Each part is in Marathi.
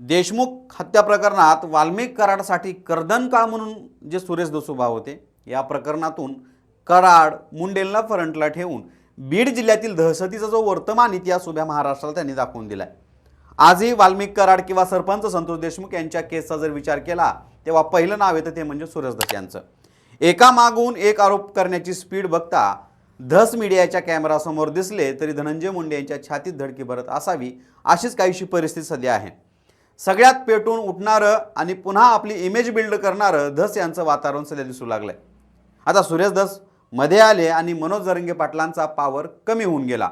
देशमुख हत्या प्रकरणात वाल्मिक कराडसाठी कर्दन काळ म्हणून जे सुरेश दस उभा होते या प्रकरणातून कराड मुंडेलला फ्रंटला ठेवून बीड जिल्ह्यातील दहशतीचा जो वर्तमान इतिहास उभ्या महाराष्ट्राला त्यांनी दाखवून दिलाय. आजही वाल्मिक कराड किंवा सरपंच संतोष देशमुख यांच्या केसचा जर विचार केला तेव्हा पहिलं नाव येतं ते म्हणजे सुरेश धस यांचं. एका मागून एक आरोप करण्याची स्पीड बघता धस मीडियाच्या कॅमेरासमोर दिसले तरी धनंजय मुंडे यांच्या छातीत धडकी भरत असावी अशीच काहीशी परिस्थिती सध्या आहे. सगळ्यात पेटून उठणारं आणि पुन्हा आपली इमेज बिल्ड करणारं धस यांचं वातावरण सध्या दिसू लागलं आहे आता सुरेश धसमध्ये आले आणि मनोज जरंगे पाटलांचा पावर कमी होऊन गेला.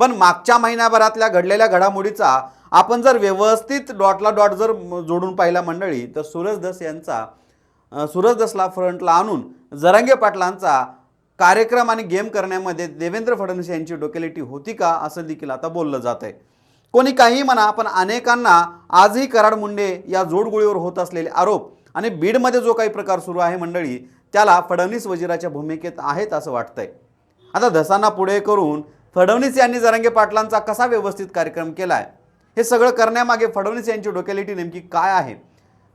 पण मागच्या महिन्याभरातल्या घडलेल्या घडामोडीचा आपण जर व्यवस्थित डॉटला डॉट जर जोडून पाहिला मंडळी तर सुरेश धस यांचा अ, सुरेश दसला फ्रंटला आणून जरांगे पाटलांचा कार्यक्रम आणि गेम करण्यामध्ये देवेंद्र फडणवीस यांची डोकेलिटी होती का असं देखील आता बोललं जात आहे कोणी काही म्हणा पण अनेकांना आजही कराड मुंडे या जोडगोळीवर होत असलेले आरोप आणि बीडमध्ये जो काही प्रकार सुरू आहे मंडळी त्याला फडणवीस वजिराच्या भूमिकेत आहेत असं वाटतंय. आता धसांना पुढे करून फडणवीस यांनी जरांगे पाटलांचा कसा व्यवस्थित कार्यक्रम केला आहे हे सगळं करण्यामागे फडणवीस यांची डोक्यालिटी नेमकी काय आहे?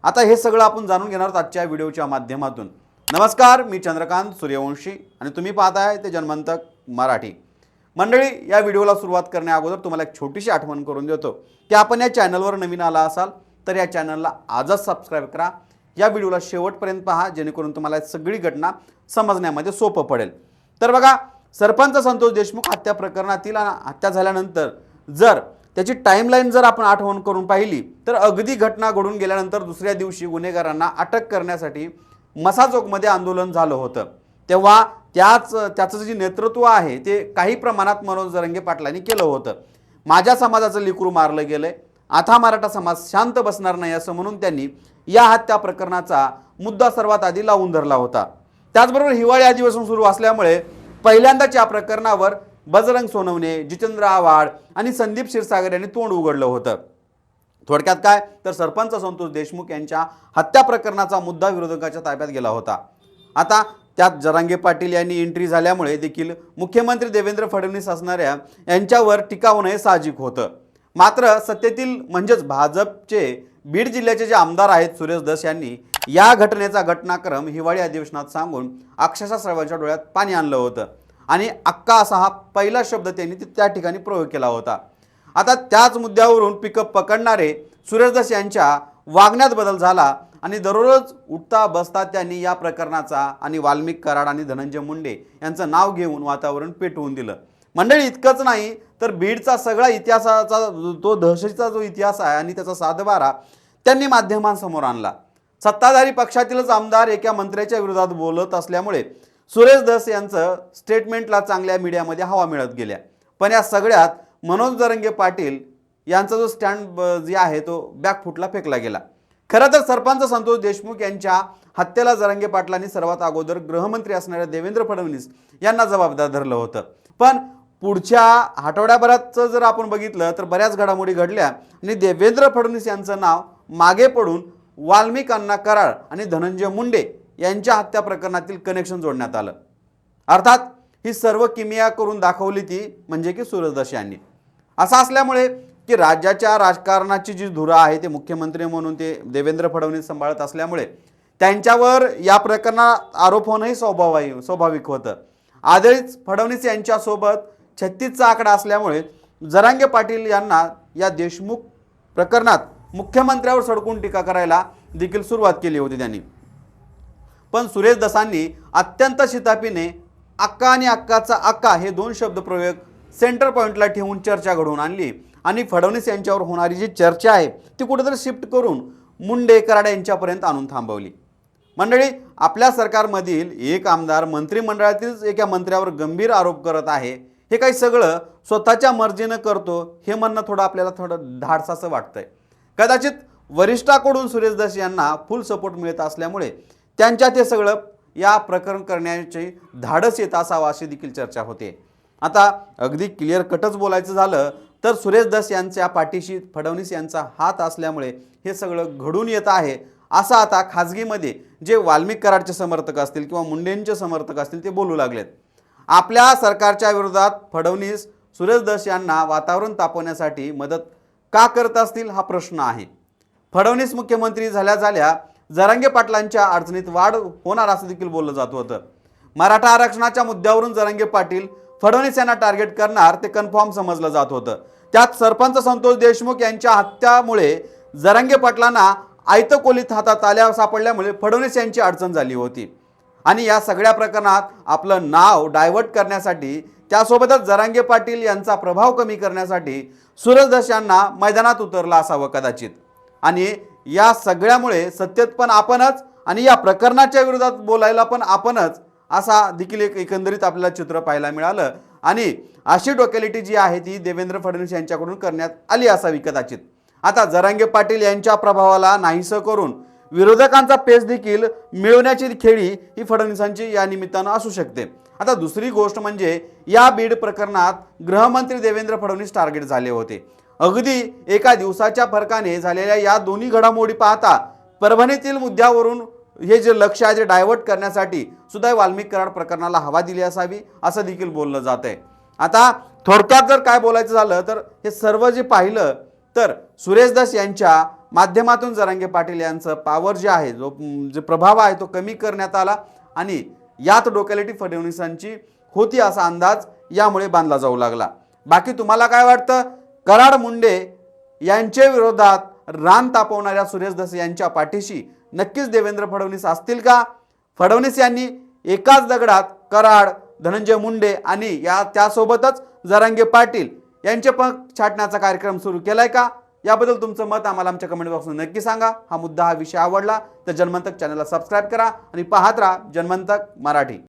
आता हे सगळं आपण जाणून घेणार आहोत आजच्या व्हिडिओच्या माध्यमातून. नमस्कार मी चंद्रकांत सूर्यवंशी आणि तुम्ही पाहताय ते जन्मंतक मराठी. मंडळी या व्हिडिओला सुरुवात करण्या अगोदर तुम्हाला एक छोटीशी आठवण करून देतो की आपण या चॅनलवर नवीन आला असाल तर या चॅनलला आजच सबस्क्राईब करा. या व्हिडिओला शेवटपर्यंत पहा जेणेकरून तुम्हाला सगळी घटना समजण्यामध्ये सोपं पडेल. तर बघा सरपंच संतोष देशमुख हत्या प्रकरणातील हत्या झाल्यानंतर जर त्याची टाईमलाईन जर आपण आठवण करून पाहिली तर अगदी घटना घडून गेल्यानंतर दुसऱ्या दिवशी गुन्हेगारांना अटक करण्यासाठी मसाचौकमध्ये आंदोलन झालं होतं. तेव्हा त्याच त्याचं जे नेतृत्व आहे ते काही प्रमाणात मनोज जरंगे पाटलांनी केलं होतं. माझ्या समाजाचं लिकरू मारलं गेलंय. आता मराठा समाज शांत बसणार नाही असं म्हणून त्यांनी या हत्या प्रकरणाचा मुद्दा सर्वात आधी लावून धरला होता. त्याचबरोबर हिवाळी अधिवेशन सुरू असल्यामुळे पहिल्यांदाच या प्रकरणावर बजरंग सोनवणे जितेंद्र आव्हाड आणि संदीप क्षीरसागर यांनी तोंड उघडलं होतं. थोडक्यात काय? तर सरपंच संतोष देशमुख यांच्या हत्या प्रकरणाचा मुद्दा विरोधकाच्या ताब्यात गेला होता. आता त्यात जरांगे पाटील यांनी एंट्री झाल्यामुळे देखील मुख्यमंत्री देवेंद्र फडणवीस असणाऱ्या यांच्यावर टीका होणं हे साहजिक होतं. मात्र सत्तेतील म्हणजेच भाजपचे बीड जिल्ह्याचे जे आमदार आहेत सुरेश दस यांनी या घटनेचा घटनाक्रम हिवाळी अधिवेशनात सांगून अक्षरशः सर्वांच्या डोळ्यात पाणी आणलं होतं. आणि अक्का असा हा पहिला शब्द त्यांनी त्या ठिकाणी प्रयोग केला होता. आता त्याच मुद्द्यावरून पिकअप पकडणारे सुरेशदास यांच्या वागण्यात बदल झाला. आणि दररोज उठता बसता त्यांनी या प्रकरणाचा आणि वाल्मिक कराड आणि धनंजय मुंडे यांचं नाव घेऊन वातावरण पेटवून दिलं. मंडळी इतकंच नाही तर बीडचा सगळा इतिहासाचा तो दहशतीचा जो इतिहास आहे आणि त्याचा सातबारा त्यांनी माध्यमांसमोर आणला. सत्ताधारी पक्षातीलच आमदार एका मंत्र्याच्या विरोधात बोलत असल्यामुळे सुरेश धस यांचं स्टेटमेंटला चांगल्या मीडियामध्ये हवा मिळत गेल्या. पण या सगळ्यात मनोज दरंगे पाटील यांचा जो स्टँड ब- जे आहे तो बॅकफुटला फेकला गेला. खरं तर सरपंच संतोष देशमुख यांच्या हत्येला जरंगे पाटलांनी सर्वात अगोदर गृहमंत्री असणाऱ्या देवेंद्र फडणवीस यांना जबाबदार धरलं होतं. पण पुढच्या आठवड्याभराचं जर आपण बघितलं तर बऱ्याच घडामोडी घडल्या आणि देवेंद्र फडणवीस यांचं नाव मागे पडून वाल्मिक अण्णा कराड आणि धनंजय मुंडे यांच्या हत्या प्रकरणातील कनेक्शन जोडण्यात आलं. अर्थात ही सर्व किमिया करून दाखवली ती म्हणजे की सूरजदास यांनी. असं असल्यामुळे की राज्याच्या राजकारणाची जी धुरा आहे ते मुख्यमंत्री म्हणून ते देवेंद्र फडणवीस सांभाळत असल्यामुळे त्यांच्यावर या प्रकरणात आरोप होणंही स्वाभाविक स्वाभाविक होतं. आधीच फडणवीस यांच्यासोबत छत्तीसचा आकडा असल्यामुळे जरांगे पाटील यांना या देशमुख प्रकरणात मुख्यमंत्र्यावर सडकून टीका करायला देखील सुरुवात केली होती त्यांनी. पण सुरेश दसांनी अत्यंत शितापीने अक्का आणि अक्काचा अक्का हे दोन शब्द प्रयोग सेंटर पॉईंटला ठेवून चर्चा घडवून आणली. आणि फडणवीस यांच्यावर होणारी जी चर्चा आहे ती कुठेतरी शिफ्ट करून मुंडे कराड यांच्यापर्यंत आणून थांबवली. मंडळी आपल्या सरकारमधील एक आमदार मंत्रिमंडळातीलच एका मंत्र्यावर गंभीर आरोप करत आहे. हे काही सगळं स्वतःच्या मर्जीनं करतो हे म्हणणं थोडं आपल्याला थोडं धाडसाचं वाटतंय. कदाचित वरिष्ठाकडून सुरेश दास यांना फुल सपोर्ट मिळत असल्यामुळे त्यांच्या ते सगळं या प्रकरण करण्याची धाडस येत असावं अशी देखील चर्चा होते. आता अगदी क्लिअर कटच बोलायचं झालं तर सुरेश दास यांच्या पाठीशी फडणवीस यांचा हात असल्यामुळे हे सगळं घडून येत आहे. असं आता खाजगीमध्ये जे वाल्मिक कराडचे समर्थक असतील किंवा मुंडेंचे समर्थक असतील ते बोलू लागलेत. आपल्या सरकारच्या विरोधात फडणवीस सुरेश दस यांना वातावरण तापवण्यासाठी मदत का करत असतील हा प्रश्न आहे. फडणवीस मुख्यमंत्री झाल्या झाल्या जरांगे पाटलांच्या अडचणीत वाढ होणार असं देखील बोललं जात होतं. मराठा आरक्षणाच्या मुद्द्यावरून जरांगे पाटील फडणवीस यांना टार्गेट करणार ते कन्फर्म समजलं जात होतं. त्यात सरपंच संतोष देशमुख यांच्या हत्यामुळे जरांगे पाटलांना आयतकोलीत हातात आल्या सापडल्यामुळे फडणवीस यांची अडचण झाली होती. आणि या सगळ्या प्रकरणात आपलं नाव डायव्हर्ट करण्यासाठी त्यासोबतच जरांगे पाटील यांचा प्रभाव कमी करण्यासाठी सूरजदस यांना मैदानात उतरला असावं कदाचित. आणि या सगळ्यामुळे सत्तेत पण आपणच आणि या प्रकरणाच्या विरोधात बोलायला पण आपणच असा देखील एक एकंदरीत आपल्याला चित्र पाहायला मिळालं. आणि अशी डोकॅलिटी जी आहे ती देवेंद्र फडणवीस यांच्याकडून करण्यात आली असावी कदाचित. आता जरांगे पाटील यांच्या प्रभावाला नाहीसं करून विरोधकांचा पेच देखील मिळवण्याची खेळी ही फडणवीसांची या निमित्तानं असू शकते. आता दुसरी गोष्ट म्हणजे या बीड प्रकरणात गृहमंत्री देवेंद्र फडणवीस टार्गेट झाले होते. अगदी एका दिवसाच्या फरकाने झालेल्या या दोन्ही घडामोडी पाहता परभणीतील मुद्द्यावरून हे जे लक्ष आहे जे डायव्हर्ट करण्यासाठी सुद्धा वाल्मिक कराड प्रकरणाला हवा दिली असावी असं देखील बोललं जात आहे आता थोडक्यात जर काय बोलायचं झालं तर हे सर्व जे पाहिलं तर सुरेश दास यांच्या माध्यमातून जरांगे पाटील यांचं पॉवर जे आहे जो जे प्रभाव आहे तो कमी करण्यात आला आणि यात डोक्यालिटी फडणवीसांची होती असा अंदाज यामुळे बांधला जाऊ लागला. बाकी तुम्हाला काय वाटतं? कराड मुंडे यांच्या विरोधात रान तापवणाऱ्या सुरेश दस यांच्या पाठीशी नक्कीच देवेंद्र फडणवीस असतील का? फडणवीस यांनी एकाच दगडात कराड धनंजय मुंडे आणि या त्यासोबतच जरांगे पाटील यांचे पण छाटण्याचा कार्यक्रम सुरू केलाय का? याबद्दल तुमचं मत आम्हाला आमच्या कमेंट बॉक्समध्ये नक्की सांगा. हा मुद्दा हा विषय आवडला तर जन्मंतक चॅनलला सबस्क्राईब करा आणि पाहत राहा जन्मंतक मराठी.